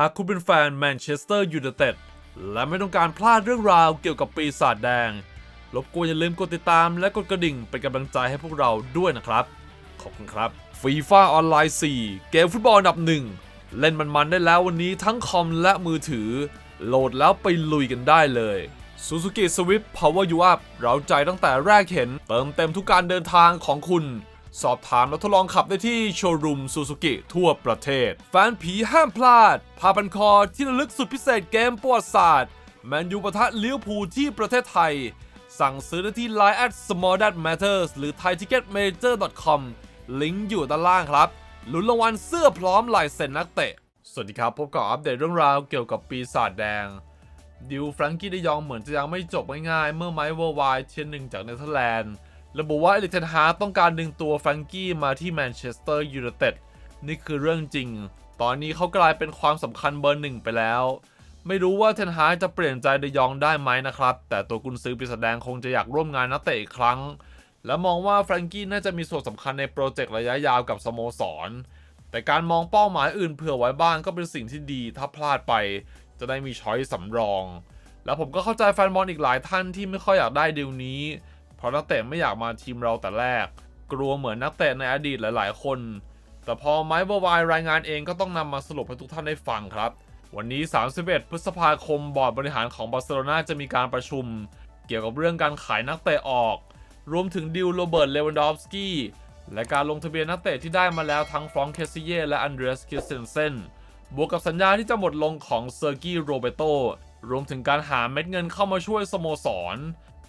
หากคุณเป็นแฟนแมนเชสเตอร์ยูไนเต็ดและไม่ต้องการพลาดเรื่องราวเกี่ยวกับปีศาจแดง รบกวนอย่าลืมกดติดตามและกดกระดิ่งเป็นกำลังใจให้พวกเราด้วยนะครับ ขอบคุณครับฟีฟ่าออนไลน์ 4 เกมฟุตบอลอันดับหนึ่งเล่นมันๆได้แล้ววันนี้ทั้งคอมและมือถือ โหลดแล้วไปลุยกันได้เลย Suzuki Swift Power You Up เราใจตั้งแต่แรกเห็น เติมเต็มทุกการเดินทางของคุณ สอบถามและทดลองขับได้ที่โชว์รูมซูซูกิทั่วประเทศ แฟนผีห้ามพลาดผ้าพันคอที่ระลึกสุดพิเศษเกมประวัติศาสตร์ แมนยูปะทะเลี้ยวภูที่ประเทศไทย สั่งซื้อได้ที่ Line at small that matters หรือ thaiticketmajor.com ลิงก์อยู่ด้านล่างครับลุ้นรางวัลเสื้อพร้อมลายเซ็นนักเตะ สวัสดีครับ พบกับอัปเดตเรื่องราวเกี่ยวกับปีศาจแดง ดิวแฟรงกี้ไดยองเหมือนจะยังไม่จบง่ายๆ เมื่อไมค์เวอร์ไวเทียนหนึ่งจากเนเธอร์แลนด์ ระบุว่าเอลิกเทนฮาร์ต้องการดึงตัวแฟรงกี้มาที่แมนเชสเตอร์ยูไนเต็ดนี่คือเรื่องจริง ตอนนี้เขากลายเป็นความสำคัญเบอร์หนึ่งไปแล้ว ไม่รู้ว่าเทนฮาร์จะเปลี่ยนใจเดยองได้ไหมนะครับ แต่ตัวกุนซือปีศาจแดงคงจะอยากร่วมงานนักเตะอีกครั้ง และมองว่าแฟรงกี้น่าจะมีส่วนสำคัญในโปรเจกต์ระยะยาวกับสโมสร แต่การมองเป้าหมายอื่นเผื่อไว้บ้างก็เป็นสิ่งที่ดี ถ้าพลาดไป จะได้มีช้อยสำรอง แล้วผมก็เข้าใจแฟนบอลอีกหลายท่านที่ไม่ค่อยอยากได้ดีลนี้เราะนักเตะไม่อยากมาทีมเราแต่แรก กลัวเหมือนนักเตะในอดีตหลาย ๆ คน แต่พอไมค์เบอร์ไวรายงานเองก็ต้องนำมาสรุปให้ทุกท่านได้ฟังครับ วันนี้ 31 พฤษภาคมบอร์ดบริหารของบาร์เซโลนาจะมีการประชุม เกี่ยวกับเรื่องการขายนักเตะออก รวมถึงดิวโรเบิร์ตเลวันดอฟสกี้และการลงทะเบียนนักเตะที่ได้มาแล้วทั้งฟรองก์เคซิเย่และอันเดรสคิสเซนเซนบวกกับสัญญาที่จะหมดลงของเซอร์กี้โรเบโตรวมถึงการหาเม็ดเงินเข้ามาช่วยสโมสร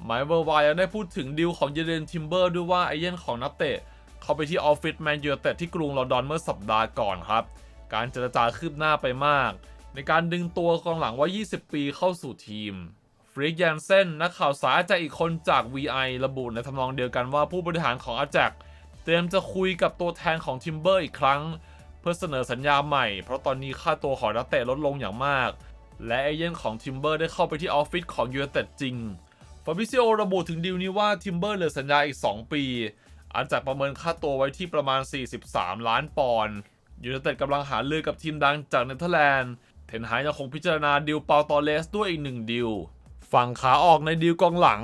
ไมค์เวอร์ไวยังได้พูดถึงดีลของเยเดนทิมเบอร์ด้วยว่าไอเย่นของนักเตะ เข้าไปที่ออฟฟิศแมนยูเต็ดที่กรุงลอนดอนเมื่อสัปดาห์ก่อนครับ การเจรจาคืบหน้าไปมาก ในการดึงตัวกองหลังว่า 20 ปีเข้าสู่ทีมฟริกแยนเซนนักข่าวสายอาแจกอีกคนจาก VI ระบุในทำนองเดียวกันว่าผู้บริหารของอาแจกเตรียมจะคุยกับตัวแทนของทิมเบอร์อีกครั้ง เพื่อเสนอสัญญาใหม่ เพราะตอนนี้ค่าตัวของนักเตะลดลงอย่างมาก และเอเย่นของทิมเบอร์ได้เข้าไปที่ออฟฟิศของยูไนเต็ดจริง ฟาบิซิโอระบุถึงดีลนี้ว่าทิมเบอร์เหลือสัญญาอีก 2 ปีอาจากประเมินค่าตัวไว้ที่ประมาณ 43 ล้านปอนด์ยูไนเต็ดกำลังหาเลือกับทีมดังจากเนเธอร์แลนด์ เทนไฮยังคงพิจารณาดิวเปาตอเลสด้วยอีกหนึ่งดิวฝั่งขาออกในดิวกองหลัง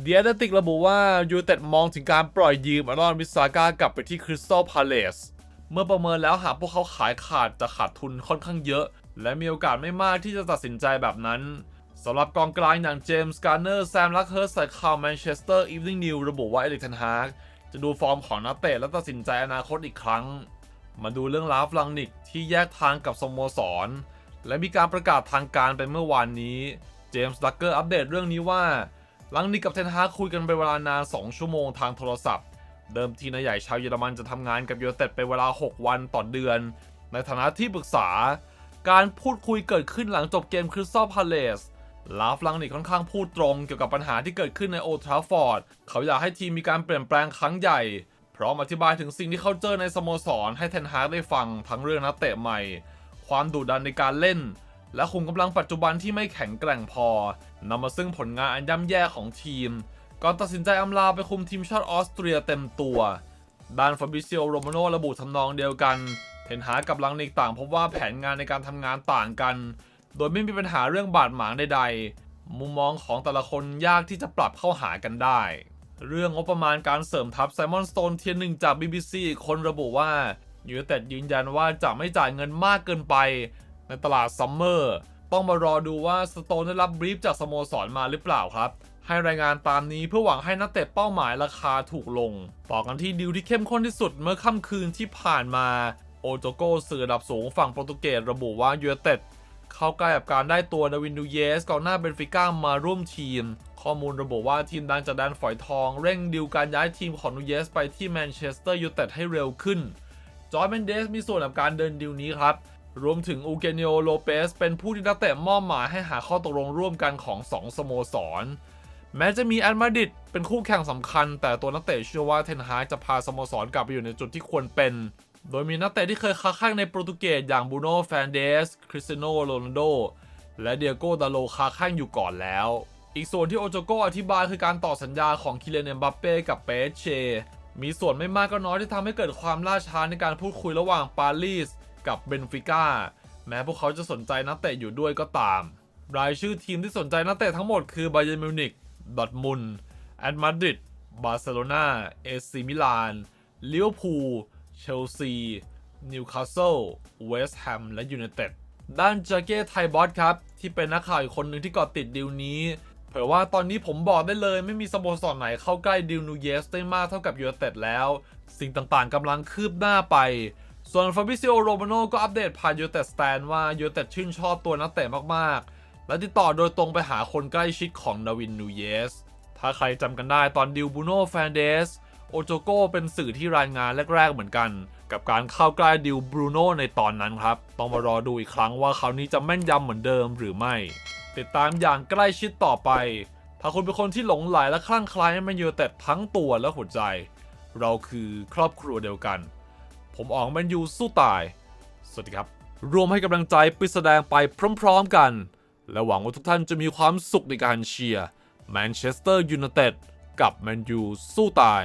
เดียดติกระบุว่ายูไนเต็ดมองถึงการปล่อยยืมอารอนมิสซาก้ากลับไปที่คริสตัลพาเลสเมื่อประเมินแล้วหากพวกเขาขายขาดจะขาดทุนค่อนข้างเยอะ และมีโอกาสไม่มากที่จะตัดสินใจแบบนั้น สำหรับกองกลางอย่างเจมส์การ์เนอร์แซมลักเฮิร์สใส่ข่าวแมนเชสเตอร์อีฟนิ่งนิวระบุว่าเอริกเทนฮากจะดูฟอร์มของนักเตะและตัดสินใจอนาคตอีกครั้ง มาดูเรื่องลาฟลังนิกที่แยกทางกับสโมสร และมีการประกาศทางการไปเมื่อวานนี้ เจมส์ดักเกอร์อัปเดตเรื่องนี้ว่าลังนิกกับเทนฮากคุยกันเป็นเวลานาน 2 ชั่วโมงทางโทรศัพท์ เดิมทีนายใหญ่ชาวเยอรมันจะทำงานกับยูเต็ดเป็นเวลา 6 วันต่อเดือน ในฐานะที่ปรึกษา การพูดคุยเกิดขึ้นหลังจบเกมคริสตัลพาเลส ลาฟลังนิกค่อนข้างพูดตรงเกี่ยวกับปัญหาที่เกิดขึ้นในโอทราฟอร์ด เขาอยากให้ทีมมีการเปลี่ยนแปลงครั้งใหญ่ พร้อมอธิบายถึงสิ่งที่เขาเจอในสโมสรให้เทนฮากได้ฟังทั้งเรื่องนักเตะใหม่ ความดุดันในการเล่น และคุมกำลังปัจจุบันที่ไม่แข็งแกร่งพอนำมาซึ่งผลงานอันย่ำแย่ของทีม ก่อนตัดสินใจอำลาไปคุมทีมชาติออสเตรียเต็มตัวด้านฟาบิเซียโรมาโนระบุทำนองเดียวกัน เทนฮากกับลังนิกต่างพบว่าแผนงานในการทำงานต่างกัน โดยไม่มีปัญหาเรื่องบาดหมางใดๆ มุมมองของแต่ละคนยากที่จะปรับเข้าหากันได้ เรื่องงบประมาณการเสริมทัพไซมอนสโตนเทียนหนึ่งจาก BBC คนระบุว่ายูเต็ดยืนยันว่าจะไม่จ่ายเงินมากเกินไป ในตลาดซัมเมอร์ต้องมารอดูว่าสโตนได้รับบรีฟจากสโมสรมาหรือเปล่าครับ ให้รายงานตามนี้เพื่อหวังให้นักเตะเป้าหมายราคาถูกลง ต่อกันที่ดิวที่เข้มข้นที่สุดเมื่อค่ำคืนที่ผ่านมาโอโจโกสื่อระดับสูงฝั่งโปรตุเกสระบุว่ายูเต็ด เข้าใกล้กับการได้ตัวดาวินดูเยสกองหน้าเบนฟิก้ามาร่วมทีม ข้อมูลระบุว่าทีมดังจากแดนฝอยทอง เร่งดิวการย้ายทีมของนูเยสไปที่แมนเชสเตอร์ยูไนเต็ดให้เร็วขึ้น จอร์จเมนเดสมีส่วนกับการเดินดิวนี้ครับ รวมถึงอูเกเนโอโลเปสเป็นผู้ที่นักเตะมอบหมายให้หาข้อตกลงร่วมกันของ 2 สโมสร แม้จะมีแอนมาดิดเป็นคู่แข่งสำคัญ แต่ตัวนักเตะเชื่อว่าเทนฮากจะพาสโมสรกลับไปอยู่ในจุดที่ควรเป็น โดยมีนักเตะที่เคยค้าแข่งในโปรตุเกสอย่างบูโน่แฟนเดส คริสเตยโนโรนัลโด และเดียโก้ดาโลค้าแข่งอยู่ก่อนแล้ว อีกส่วนที่โอโจโกอธิบายคือการต่อสัญญาของคิเลนเอมบัปเป้กับเปเช มีส่วนไม่มากก็น้อยที่ทำให้เกิดความล่าช้าในการพูดคุยระหว่างปารีสกับเบนฟิก้า แม้พวกเขาจะสนใจนักเตะอยู่ด้วยก็ตาม รายชื่อทีมที่สนใจนักเตะทั้งหมดคือ b บ y e r n m มิวนิกดอ t มุนแอตมาดริดบาร์เซโลนาเอซีมิลานลิเวอร์พูล เชลซีนิวคาสเซิลเวสต์แฮมและยูไนเต็ดด้านจาเก้ไทบอสครับ ที่เป็นนักข่าวอีกคนหนึ่งที่เกาะติดดีลนี้ เผยว่าตอนนี้ผมบอกได้เลยไม่มีสโมสรไหนเข้าใกล้ดิลนูเยสได้มากเท่ากับยูไนเต็ดแล้ว สิ่งต่างๆกำลังคืบหน้าไป ส่วนฟาบิซิโอโรมาโนก็อัปเดตผ่านยูไนเต็ดสแตนว่ายูไนเต็ดชื่นชอบตัวนักเตะมากๆ และติดต่อโดยตรงไปหาคนใกล้ชิดของดาวินนูเยสถ้าใครจำกันได้ตอนดิวบูโน่แฟนเดส โอโจโกเป็นสื่อที่รายงานแรก ๆ เหมือนกัน กับการเข้าใกล้ดิวบรูโน่ในตอนนั้นครับ ต้องมารอดูอีกครั้งว่าคราวนี้จะแม่นยำเหมือนเดิมหรือไม่ ติดตามอย่างใกล้ชิดต่อไป ถ้าคุณเป็นคนที่หลงไหลและคลั่งไคล้แมนยูไนเต็ดทั้งตัวและหัวใจ เราคือครอบครัวเดียวกัน ผมออกแมนยูสู้ตาย สวัสดีครับ รวมให้กำลังใจไปแสดงไปพร้อม ๆกัน และหวังว่าทุกท่านจะมีความสุขในการเชียร์แมนเชสเตอร์ยูไนเต็ดกับแมนยูสู้ตาย